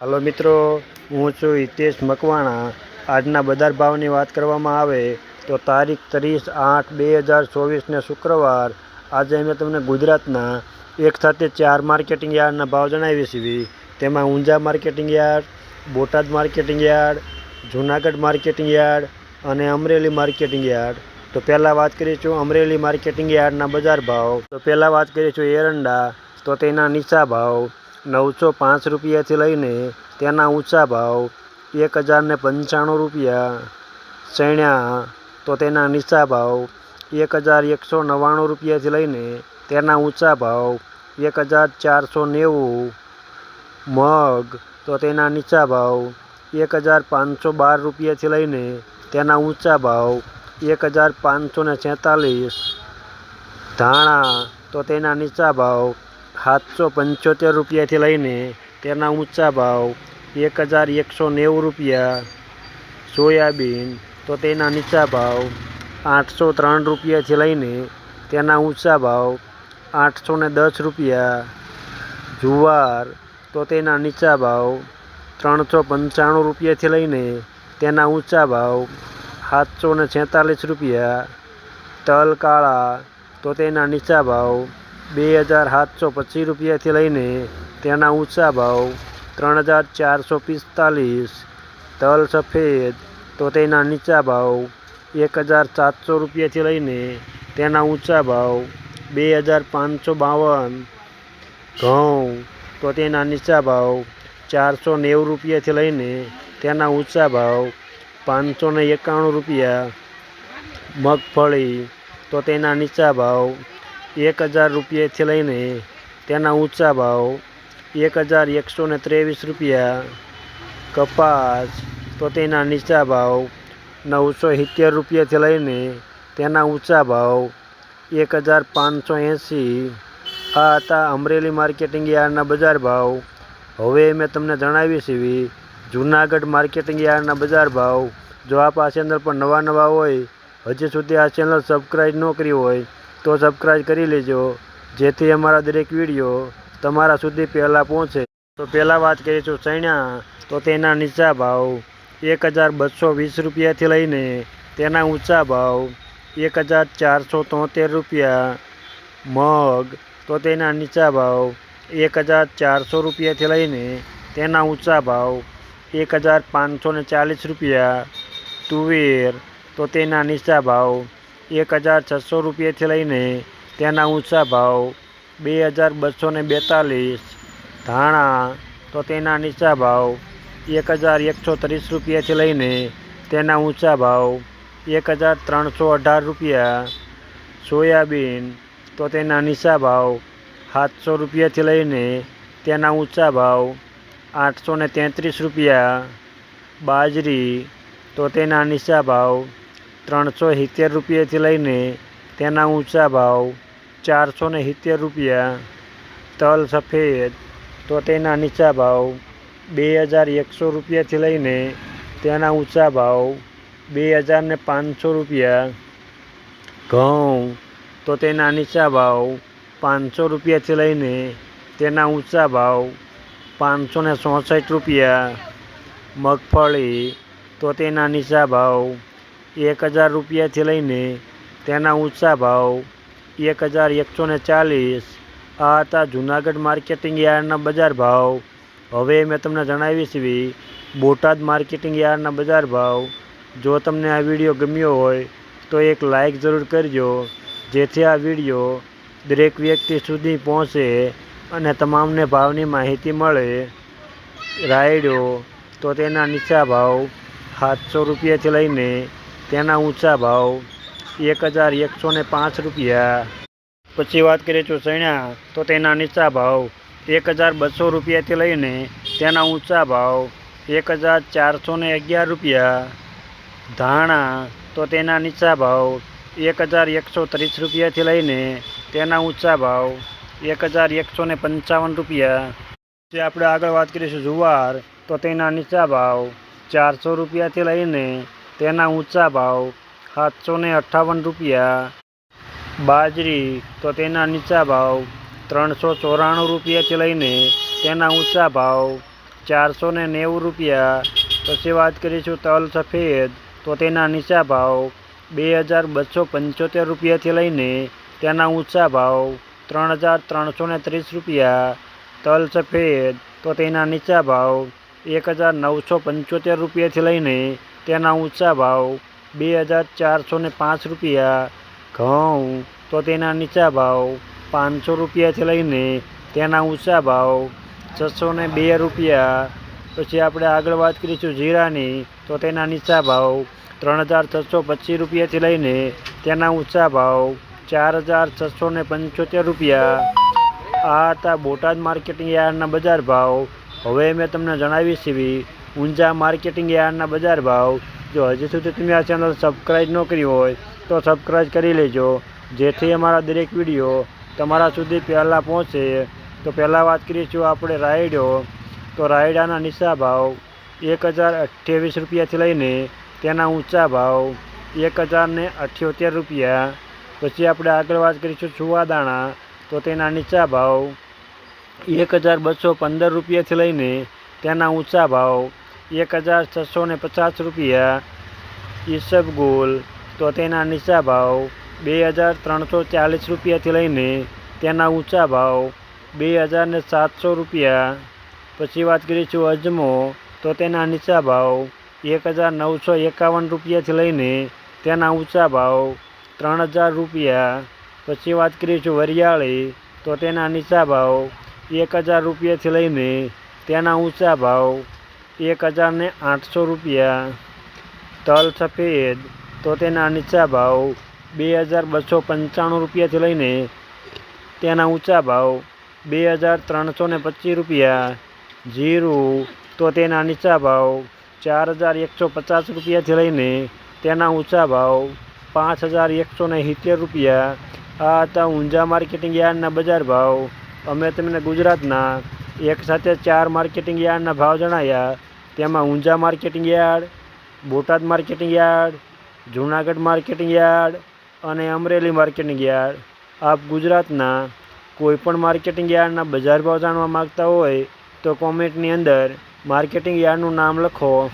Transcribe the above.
Hello મિત્રો, હું છું હિતેશ મકવાણા. આજના બજાર ભાવની વાત કરવામાં આવે તો તારીખ ત્રીસ આઠ બે હજાર ચોવીસને શુક્રવાર. આજે અમે તમને ગુજરાતના એક સાથે ચાર માર્કેટિંગ યાર્ડના ભાવ જણાવી છીએ. તેમાં Unjha marketing yard, Botad marketing yard, Junagadh marketing yard અને અમરેલી માર્કેટિંગ યાર્ડ. તો પહેલાં વાત કરીશું અમરેલી માર્કેટિંગ યાર્ડના બજાર ભાવ. તો પહેલાં વાત કરીશું એરંડા. તો તેના નીચા ભાવ. નવસો પાંચ રૂપિયાથી લઈને તેના ઊંચા ભાવ એક હજારને પંચાણું રૂપિયા ચણ્યા તો તેના નીચા ભાવ એક હજાર એકસો નવ્વાણું રૂપિયાથી લઈને તેના ઊંચા ભાવ એક હજાર ચારસો નેવું મગ તો તેના નીચા ભાવ એક હજાર પાંચસો બાર રૂપિયાથી લઈને તેના ઊંચા ભાવ એક હજાર પાંચસો ને ધાણા તો તેના નીચા ભાવ સાતસો પંચોતેર રૂપિયાથી લઈને તેના ઊંચા ભાવ એક હજાર એકસો નેવું રૂપિયા. સોયાબીન તો તેના નીચા ભાવ આઠસો ત્રણ રૂપિયાથી લઈને તેના ઊંચા ભાવ આઠસો ને દસ રૂપિયા. જુવાર તો તેના નીચા ભાવ ત્રણસો પંચાણું રૂપિયાથી લઈને તેના ઊંચા ભાવ સાતસો ને છેતાલીસ રૂપિયા. તલ કાળા તો તેના નીચા ભાવ બે હજાર સાતસો પચીસ રૂપિયાથી લઈને તેના ઊંચા ભાવ ત્રણ હજાર ચારસો પિસ્તાલીસ, તલ સફેદ, તો તેના નીચા ભાવ એક હજાર સાતસો રૂપિયાથી લઈને તેના ઊંચા ભાવ બે હજાર પાંચસો બાવન, ઘઉં, તો તેના નીચા ભાવ ચારસો નેવું રૂપિયાથી લઈને તેના ઊંચા ભાવ પાંચસો એકાણું રૂપિયા, મગફળી, તો તેના નીચા ભાવ એક હજાર રૂપિયાથી લઈને તેના ઊંચા ભાવ, એક હજાર એકસો ને ત્રેવીસ રૂપિયા, કપાસ, તો તેના નીચા ભાવ, નવસો સિત્તેર રૂપિયાથી લઈને તેના ઊંચા ભાવ, એક હજાર પાંચસો એંસી. આ હતા અમરેલી માર્કેટિંગ યાર્ડના બજાર ભાવ. હવે મેં તમને જણાવી છે, જૂનાગઢ માર્કેટિંગ યાર્ડના બજાર ભાવ. જો આપ આ ચેનલ પર નવા નવા હોય, હજી સુધી આ ચેનલ સબસ્ક્રાઈબ ન કરી હોય તો સબસ્ક્રાઈબ કરી લેજો. જેથી અમારા દરેક વીડિયો તમારા સુધી પહેલાં પહોંચે. તો પહેલાં વાત કરીશું ચણ્યા તો તેના નીચા ભાવ એક હજાર બસો વીસ રૂપિયાથી લઈને તેના ઊંચા ભાવ એક હજાર ચારસો તોતેર રૂપિયા. મગ, તો તેના નીચા ભાવ એક હજાર ચારસો રૂપિયાથી લઈને તેના ઊંચા ભાવ એક હજાર પાંચસો ચાલીસ રૂપિયા. તુવેર, તો તેના નીચા ભાવ એક હજાર છસો રૂપિયાથી લઈને તેના ઊંચા ભાવ બે હજાર બસો ને બેતાલીસ ધાણા તો તેના નીચા ભાવ એક હજાર એકસો ત્રીસ રૂપિયાથી લઈને તેના ઊંચા ભાવ એક હજાર ત્રણસો અઢાર રૂપિયા સોયાબીન તો તેના નીચા ભાવ સાતસો રૂપિયાથી લઈને તેના ઊંચા ભાવ આઠસો ને તેત્રીસ રૂપિયા બાજરી તો તેના નીચા ભાવ ત્રણસો સિત્તેર રૂપિયાથી લઈને તેના ઊંચા ભાવ ચારસો ને સિત્તેર રૂપિયા, તલ સફેદ તો તેના નીચા ભાવ બે હજાર એકસો રૂપિયાથી લઈને તેના ઊંચા ભાવ બે હજાર ને પાંચસો રૂપિયા, ઘઉં તો તેના નીચા ભાવ પાંચસો રૂપિયાથી લઈને તેના ઊંચા ભાવ પાંચસો ને રૂપિયા, મગફળી તો તેના નીચા ભાવ એક હજાર રૂપિયાથી લઈને તેના ઊંચા ભાવ એક હજાર એકસો ને ચાલીસ. આ હતા જૂનાગઢ માર્કેટિંગ યાર્ડના બજાર ભાવ. હવે મેં તમને જણાવી છે, બોટાદ માર્કેટિંગ યાર્ડના બજાર ભાવ. જો તમને આ વીડિયો ગમ્યો હોય, તો એક લાઈક જરૂર કરજો, જેથી આ વીડિયો દરેક વ્યક્તિ સુધી પહોંચે અને તમામને ભાવની માહિતી મળે. રાયડો તો તેના નીચા ભાવ સાતસો રૂપિયાથી લઈને તેના ઊંચા ભાવ એક હજાર એકસો ને પાંચ રૂપિયા. પછી વાત કરીએ તો ચણ્યા તો તેના નીચા ભાવ એક હજાર બસો રૂપિયાથી લઈને તેના ઊંચા ભાવ એક હજાર ચારસો ને અગિયાર રૂપિયા. ધાણા, તો તેના નીચા ભાવ એક હજાર એકસો ત્રીસ રૂપિયાથી લઈને તેના ઊંચા ભાવ એક હજાર એકસો ને પંચાવન રૂપિયા. જે આપણે આગળ વાત કરીશું જુવાર, તો તેના નીચા ભાવ ચારસો રૂપિયાથી લઈને તેના ઊંચા ભાવ સાતસો ને અઠ્ઠાવન રૂપિયા. બાજરી તો તેના નીચા ભાવ ત્રણસો ચોરાણું રૂપિયાથી લઈને તેના ઊંચા ભાવ ચારસો ને નેવું રૂપિયા. પછી વાત કરીશું તલ સફેદ તો તેના નીચા ભાવ બે હજાર બસો પંચોતેર રૂપિયાથી લઈને તેના ઊંચા ભાવ ત્રણ હજાર ત્રણસો ને ત્રીસ રૂપિયા. તલ સફેદ તો તેના નીચા ભાવ એક હજાર નવસો પંચોતેર રૂપિયાથી લઈને તેના ઊંચા ભાવ બે હજાર ચારસો ને પાંચ રૂપિયા. ઘઉં તો તેના નીચા ભાવ પાંચસો રૂપિયાથી લઈને તેના ઊંચા ભાવ છસો ને બે રૂપિયા. પછી આપણે આગળ વાત કરીશું જીરાની, તો તેના નીચા ભાવ ત્રણ હજાર છસો પચીસ રૂપિયાથી લઈને તેના ઊંચા ભાવ ચાર હજાર છસો ને પંચોતેર રૂપિયા. આ હતા બોટાદ માર્કેટિંગ યાર્ડના બજાર ભાવ. હવે મેં તમને જણાવી સીવી ઊંઝા માર્કેટિંગ યાર્ડના બજાર ભાવ. જો હજી સુધી તમે આ ચેનલ સબસ્ક્રાઈબ ન કરી હોય, તો સબસ્ક્રાઈબ કરી લેજો. જેથી અમારા દરેક વીડિયો તમારા સુધી પહેલાં પહોંચે. તો પહેલાં વાત કરીશું આપણે રાયડો. તો રાયડાના નીચા ભાવ એક હજાર અઠ્યાવીસ રૂપિયાથી લઈને તેના ઊંચા ભાવ એક હજારને અઠ્યોતેર રૂપિયા. પછી આપણે આગળ વાત કરીશું છુવાદાણા તો તેના નીચા ભાવ એક હજાર બસો પંદર રૂપિયાથી લઈને તેના ઊંચા ભાવ એક હજાર છસો ને પચાસ રૂપિયા ઈસબગુલ તો તેના નીચા ભાવ બે હજાર ત્રણસો ચાલીસ રૂપિયાથી લઈને તેના ઊંચા ભાવ બે હજાર ને સાતસો રૂપિયા. પછી વાત કરીશું અજમો. તો તેના નીચા ભાવ એક હજાર નવસો એકાવન રૂપિયાથી લઈને તેના ઊંચા ભાવ ત્રણ હજાર રૂપિયા. પછી વાત કરીશું વરિયાળી. તો તેના નીચા ભાવ એક હજાર રૂપિયાથી લઈને તેના ઊંચા ભાવ એક હજાર ને આઠસો રૂપિયા. તલ સફેદ, તો તેના નીચા ભાવ બે હજાર બસો પંચાણું રૂપિયાથી લઈને તેના ઊંચા ભાવ બે હજાર ત્રણસો ને પચીસ રૂપિયા. જીરું, તો તેના નીચા ભાવ ચાર હજાર એકસો પચાસ રૂપિયાથી લઈને તેના ઊંચા ભાવ પાંચ હજાર એકસો ને સિત્તેર રૂપિયા. આ હતા ઊંઝા માર્કેટિંગ યાર્ડના બજાર ભાવ. અમે તમને ગુજરાતના એક સાથે ચાર માર્કેટિંગ યાર્ડના ભાવ જણાવ્યા તેમાં Unjha marketing yard, Botad marketing yard, Junagadh marketing yard અને અમરેલી માર્કેટિંગ યાર્ડ. આપ ગુજરાતના કોઈપણ માર્કેટિંગ યાર્ડના બજાર ભાવ જાણવા માગતા હોય તો કોમેન્ટની અંદર માર્કેટિંગ યાર્ડનું નામ લખો.